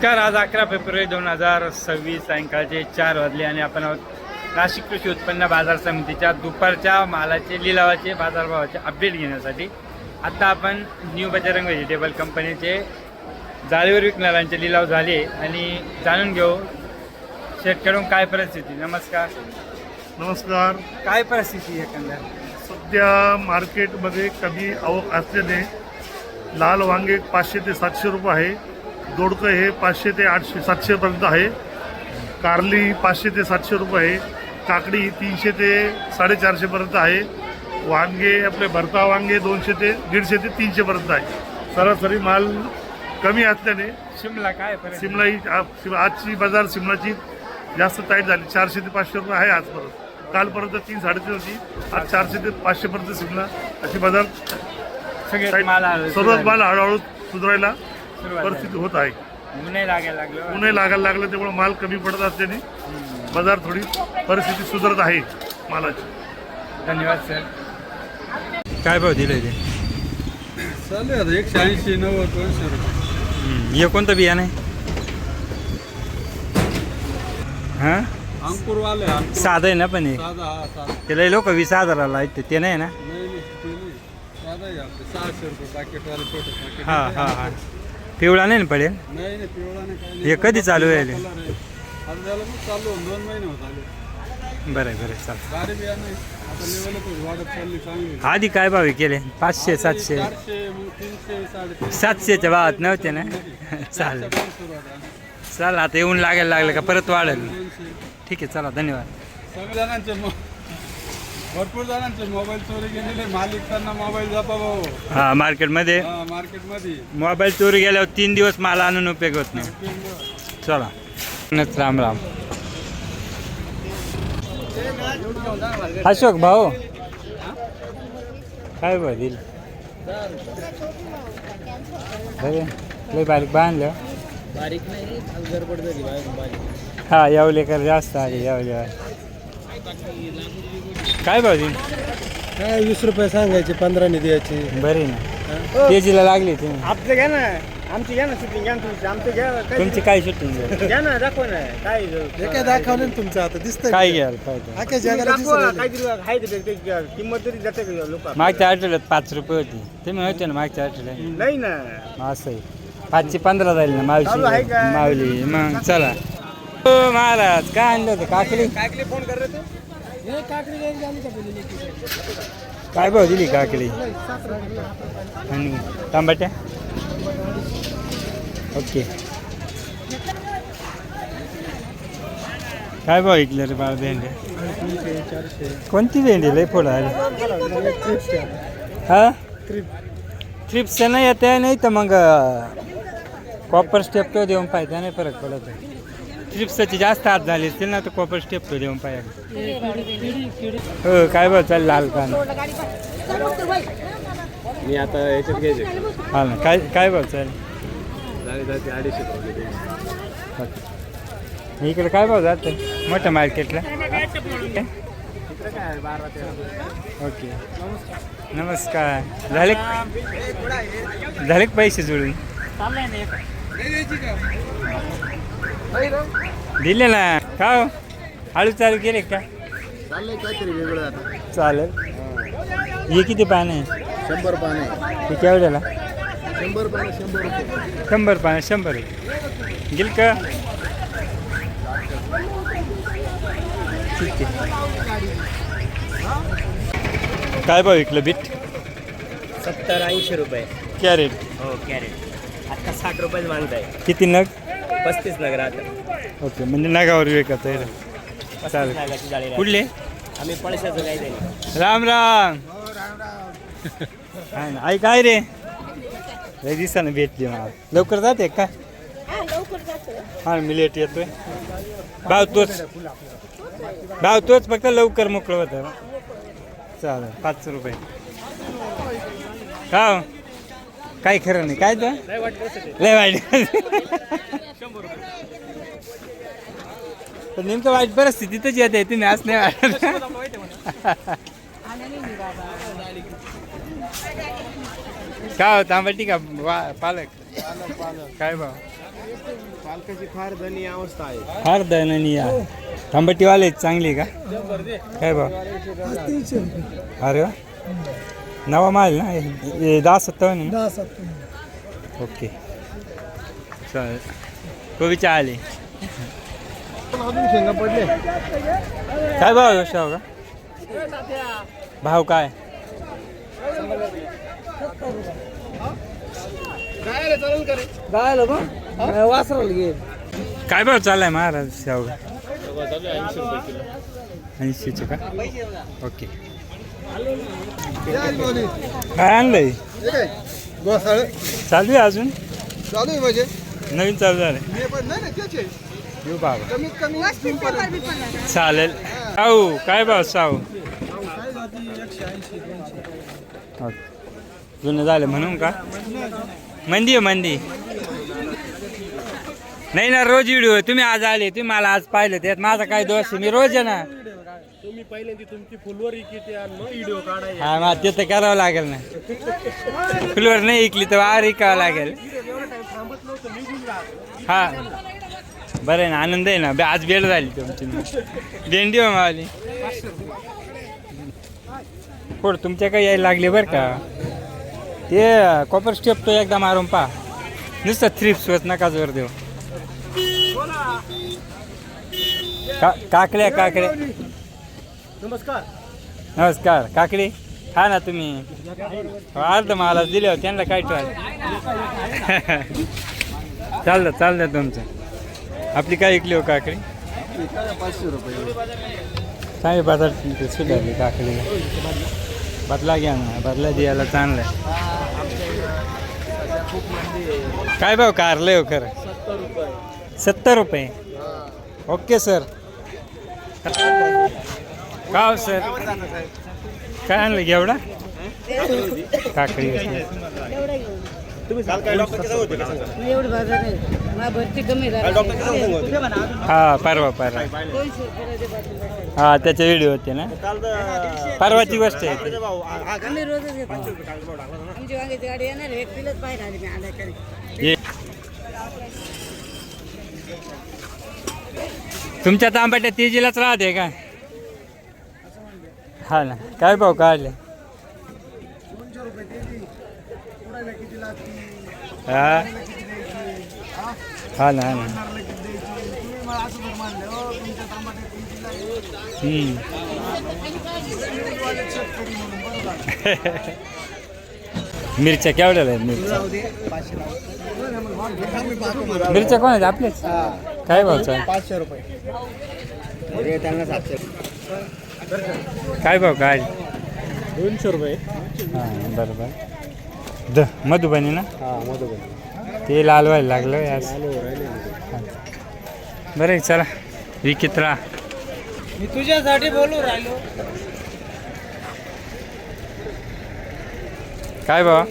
नमस्कार आज अकरा फेब्रुवारी दोन हजार सव्वीस सायंकाळचे चार वाजले आणि आपण आहोत नाशिक कृषी उत्पन्न बाजार समितीच्या दुपारच्या मालाचे लिलावाचे बाजारभावाचे अपडेट घेण्यासाठी. आत्ता आपण न्यू बजरंग व्हेजिटेबल कंपनीचे जाळीवर विकणाऱ्यांचे लिलाव झाले आणि जाणून घेऊ शेतकऱ्यांकडून काय परिस्थिती. नमस्कार. नमस्कार. काय परिस्थिती आहे एकंदर? सध्या मार्केटमध्ये कमी आवक असल्याने लाल वांगे पाचशे ते सातशे रुपये आहे. दोडकं हे पाचशे ते आठशे सातशेपर्यंत आहे. कारली पाचशे ते सातशे रुपये आहे. काकडी तीनशे ते साडेचारशेपर्यंत आहे. वांगे आपले भरता वांगे दोनशे ते दीडशे ते तीनशेपर्यंत आहे. सरासरी माल कमी असल्याने शिमला काय सिमला ही आजची बाजार सिमलाची जास्त टाईट झाली. चारशे ते पाचशे रुपये आहे आजपर्यंत. कालपर्यंत तीन साडेतीन होती. आज चारशे ते पाचशेपर्यंत सिमला अशी बाजार सगळे. सर्वच माल हळूहळू सुधारायला परिस्थिती होत आहे. ऊनही लागायला लागलं. उन्हे लागायला लागलं त्यामुळे माल कमी पडत असल्याने बाजार थोडी परिस्थिती सुधारत आहे मालाची. धन्यवाद सर. काय भाव दिलं ते? चालू आता एकशे ऐंशी नव्वद दोनशे रुपये. हे कोणतं बियाणं आहे? हां? अंकुरवाले अंकुर. साधं आहे ना पण हे? हा त्याला लोक वीस हजाराला आहेत ते नाही ना? हा हा हा. पिवळा नाही ना पडेल? नाही नाही पिवळा नाही. काही हे कधी चालू आहे? कलर आहे. आता त्याला मग चालू होऊन दोन महिने होत आले. बरं आहे, बरं आहे, चालेल. गाडी बिया नाही आता लेवलच वाढत चालली चांगली. आधी काय भाव केले? पाचशे सातशे? चारशे मग तीनशे साडेतीनशे. सातशेच्या भावात नव्हते ना? चालेल. चारशेपासून सुरुवात आहे. चला आता येऊन लागायला लागलं का परत वाढेल? दोनशे ठीक आहे चला धन्यवाद. जणांचे भरपूर जणांचे मोबाईल चोरी गेलेले मालिक त्यांना मोबाईल जपा भाऊ हा मार्केटमध्ये? हा मार्केटमध्ये. मोबाईल चोरी गेल्यावर तीन दिवस माल आणून उपयोग होत नाही. चला. नच राम राम. अशोक भाऊ. काय अरे लय बारीक बांधलं. बारीक नाही गडबड झाली हा यावलेकर जास्त आले यावले. काय भाऊ दिल काय वीस रुपये सांगायचे पंधराने द्यायचे. बरी ना. तेजीला लागली तुम्ही. आपलं घ्या ना. आमची घ्या ना शूटिंग घ्या ना तुमची. आमचं घ्या काय तुमची काय शूटिंग घ्या ना दाखवा ना. काय हे काय दाखवलं ना तुमचं आता दिसतंय. काय घ्याल जगाला दाखवा दिसत काहीतरी आहे ते- ते किंमत तरी जाते का लोक? मागच्या आठवड्यात पाच रुपये होती. तुम्ही होते ना मागच्या आठवड्यात? नाही ना. असं आहे. पाचशे पंधरा जाईल ना मावशी? चालू आहे का? मावली मग चला. हो महाराज काय आणलं होतं? काकडी? काकले फोन कर रे काय भाव दिली काकडी? आणि टमाट्या ओके. काय भाव ऐकलं रे बाळ भेंड्या कोणती भेंडी लय फोड आली हा ट्रिप्स नाही येते नाही तर मग कॉपर स्टेप तो देऊन पाहिजे नाही फरक पडत ट्रिप्सची जास्त हात झाली असतील ना तर कॉपर स्टेप तो देऊन पाहिजे हो काय भाव चालेल लाल कान मी आता याच्यात घ्यायचे. हा ना काय काय भाव चालेल अडीचशे इकडे काय भाव जातं? मोठ्या मार्केटला. ओके. नमस्कार. झाले झाले का पैसे जुळून? दिले ना. का हो? हळू चालू केले का? चाललंय काहीतरी वेगळं आता. चालेल. हे. किती पान आहे? शंभर पाने ते केवढ्याला? शंभर पाने शंभर रुपये. शंभर पान शंभर गेल का? ठीक आहे. काय भाव विकलं बीट? सत्तर ऐंशी रुपये. कॅरेट. हो कॅरेट. आता साठ रुपये मागताय. किती नग? पस्तीस नगर आता ओके म्हणजे नगावर विकत आहे. चालेल. नगाची जाळी राहते. कुठले? आम्ही पळशाचं काही नाही राम राम. काय ना आई काय रे? लय दिवसानं भेटली मला. लवकर जाते का? हा मी लेट येतोय. भाव तोच. भाव तोच फक्त लवकर मोकळं होतं. चालेल पाच रुपये. का हो? काय खरं नाही. काय तर लय वाईट पण नेमकं वाईट परिस्थितीतच येते तुम्ही आज नाही वाटत. का हो तांबटी का? वा- पालक. काय भाव? पालकाची फार दयनीय अवस्था आहे. फार दयनीय. आहे. थांबटीवाले चांगली का? काय भाव? अरे वा. नवा माल ना हे- दहा सत्तावन्न ना? ओके. चालेल कोबीच्या आले. अजून शेंगा पडले काय भाव आहे शेवगा भाव काय? वासराला घे. काय भाव चाललाय महाराज शेवगा ऐंशीचे का? ओके. काय आणलंय? गोसाळ चालू आहे अजून? चालू आहे म्हणजे नवीन चालू झालं हे पण नाही ना त्याचे येऊ बाबा. कमीत कमी चालेल. साऊ काय भाव साऊ? ओके. जुनं झालं म्हणून का? मंदी आहे मंदी. नाही ना रोज व्हिडिओ तुम्ही आज आले तुम्ही मला आज पाहिलं. त्यात माझा काय दोष आहे? मी रोज आहे ना. तुम्ही पहिल्यांदा तुमची फुलवर इकली आणि मग व्हिडिओ काढायचे हा मग ते तर करावं लागेल ना. फुलवर नाही इकली तर वार ऐकावं लागेल. हा. बरं आहे ना आनंद आहे ना. बे- आज बेड झाली तुमची. भेंडी हो मावली. कोड तुमच्या काही यायला लागले बरं का? ते कॉपर स्टेप तो एकदा मारून पा नुसतं थ्रिप्स होत नका जोर देऊ का काकड्या काकड्या. नमस्कार. नमस्कार काकडी खा ना तुम्ही. अर्ध मला दिले त्यांना काय ठेवा चाललं चाललं तुमचं. आपली काय ऐकली हो काकडी? पाचशे रुपये चांगली बाजार सुधारली काकडी. बदला घ्या ना बदला द्यायला चांगलं आहे. काय भाऊ कारलं हो खरं? सत्तर रुपये सत्तर रुपये. Okay sir. का सर. काय आणलं घेवडा? काकडी. हा परवा परवा. हा त्याचे व्हिडिओ होते ना? परवाची गोष्ट आहे तुमच्या तांबाट्या तेजीलाच राहते का? हा ना काय भाऊ काढले हा हा ना हा ना हम्म. मिरच्या केवढ्याला आहेत मिरच्या? मिरच्या कोण आहेत आपलेच काय भावचा? पाचशे रुपये. त्यांना सातशे काय भाव काय? दोनशे रुपये. हां बरोबर द मधुबनी ना? हा मधुबन. ते लाल व्हायला लागलं यास. बरं आहे, चला. विकित राहा मी तुझ्यासाठी बोलू राहिलो. काय भाव?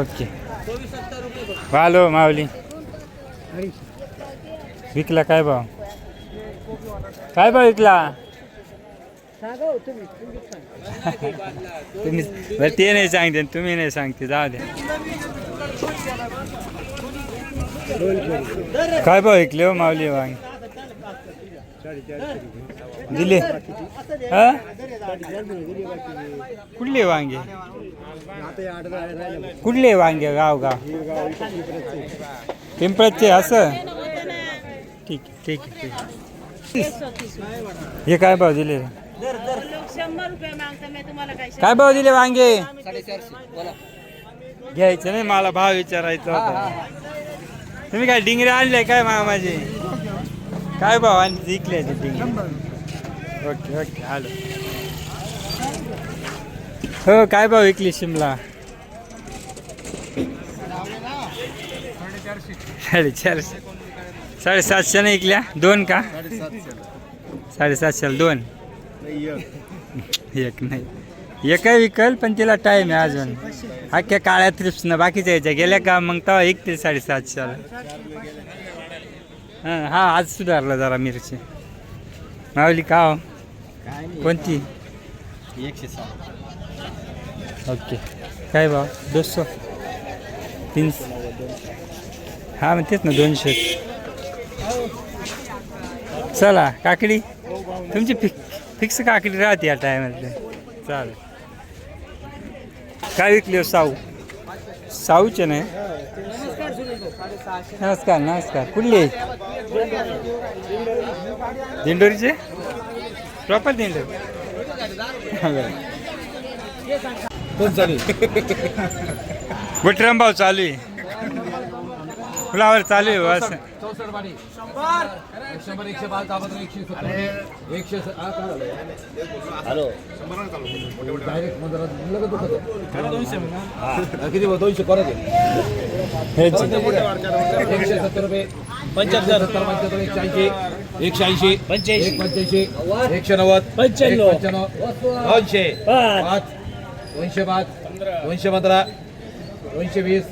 ओके. वालो माऊली. विकला काय भाव? काय भाव विकला? तुम्ही बरं ते नाही सांगते तुम्ही नाही सांगते जाऊ द्या काय भाव विकले हो माऊली वांग? दिले. हा? कुठले वांगे? कुठले वांगे गाव गाव पिंपळचे असं? ठीक आहे, ठीक आहे, ठीक आहे. हे काय भाव दिले? शंभर रुपये मागता मी तुम्हाला काय काय भाव दिले वांगे? घ्यायचं नाही मला भाव विचारायचा होता. तुम्ही काय डिंगरे आणले काय मामाचे काय भाव आणि विकले ते डिंगरे. ओके ओके आलो. हो काय भाव विकली शिमला? साडेचारशे. साडेसातशे नाही विकल्या दोन का? साडेसातशेला दोन. एक नाही. एकही विकल पण तिला टाईम आहे अजून. अख्ख्या काळ्या थ्रिप्सनं बाकीच्या यायच्या गेल्या का मग तेव्हा एक ते साडेसातशेला. हां हा आज सुधारलं जरा मिरची. मावली का हो? कोणती? एकशे सात ओके. काय भाव? दोनशे? तीनशे? हा मग तेच ना दोनशे चला काकडी. तुमची फिक फिक्स काकडी राहते या टायमातले चालेल. काय विकली हो साऊ? साऊचे नाही? नमस्कार नमस्कार. कुठले दिंडोरीचे? प्रॉपर दिंडोरी. गुटराम भाऊ चालू. आहे फुलावर चालू आहे शंभर। एकशे पाच एकशे सत्तर. एकशे. हा, किती? दोनशे परत एकशे सत्तर रुपये पंच्याहत्तर. सत्तर पंच्याहत्तर एकशे ऐंशी एकशे ऐंशी पंच्याऐंशी. एक पंच्याऐंशी एकशे नव्वद पंच्याण्णव. एक पंच्याण्णव दोनशे. पाच. पाच. दोनशे पाच दोनशे पंधरा दोनशे वीस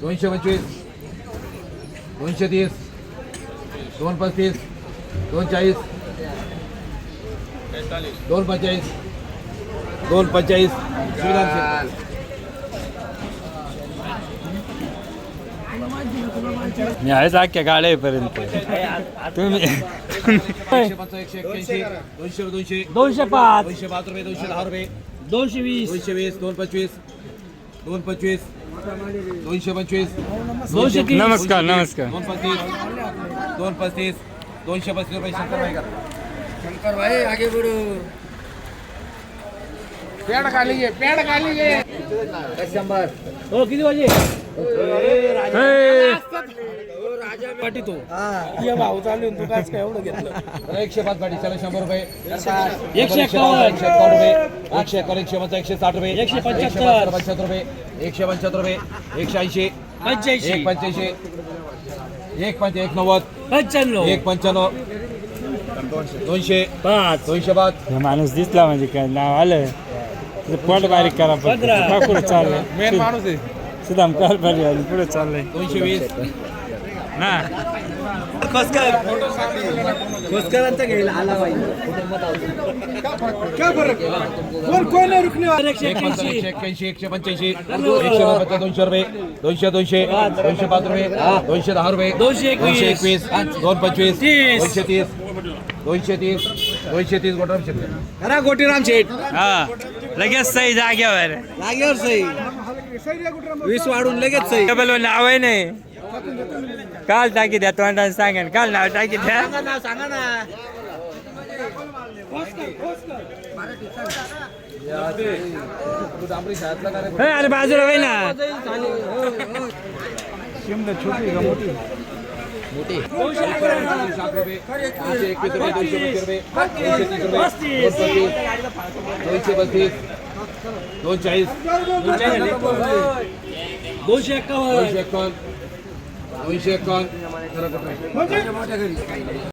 दोनशे पंचवीस दोनशे तीस दोन पस्तीस दोन चाळीस दोन पंचेचाळीस दोन पंचेचाळीस मी आहेच अख्ख्या गाड्यापर्यंत तुम्ही एकशे एक्क्याऐंशी दोनशे दोनशे दोनशे पाच. दोनशे पाच रुपये दोनशे दहा रुपये दोनशे वीस. दोनशे वीस दोन पंचवीस दोन पंचवीस दोनशे पंचवीस. नमस्कार नमस्कार. दोन पस्तीस दोन पस्तीस दोनशे पस्तीस रुपये शंकर भाई करा हो किती वाजे? पाठी तो. ये भाऊ चालू तू काय काय एवढं घेतलं? एकशे पाच पाठी चला शंभर रुपये. एकशे एकशे एकावन्न. रुपये. एकशे एकावन्न एकशे पंचा एकशे साठ रुपये. एकशे पंच्याहत्तर. पंच्याहत्तर रुपये. एकशे पंच्याहत्तर रुपये. एकशे ऐंशी. पंच्याऐंशी. एक पंच्याऐंशी. एक पंच एक नव्वद. पंच्याण्णव. एक पंच्याण्णव. दोनशे. पाच. दोनशे पाच. हा माणूस दिसला म्हणजे काय नाव आलं पोट बारीक करा पुढे चाललंय. मेन माणूस आहे. बारी आली पुढे चाललंय. दोनशे वीस. ना. एकशे एक पंचावन्न, एक्क्याऐंशी एकशे एक्क्याऐंशी एकशे पंच्याऐंशी. एकशे पंच्याहत्तर, दोनशे रुपये. दोनशे दोनशे. दोनशे पाच रुपये. दोनशे दहा रुपये. दोनशे एकवीस. दोनशे एकवीस. दोन पंचवीस. तीस. दोनशे तीस. दोनशे तीस. दोनशे तीस गोटराम शेतकरी अरे गोटीराम शेठ हा. लगेच सही जाग्यावर लागेवर सही. वीस वाढून लगेच सही. टेबल नाव आहे नाही. काल टाकी द्या तोंडाने सांगेन. काल नाव टाकी द्या. सांगा ना हे, अरे बाजूला होय ना. दोनशे पस्तीस दोन चाळीस दोनशे एक्कावन्न दोनशे एकावन्न दोनशे एकावन्न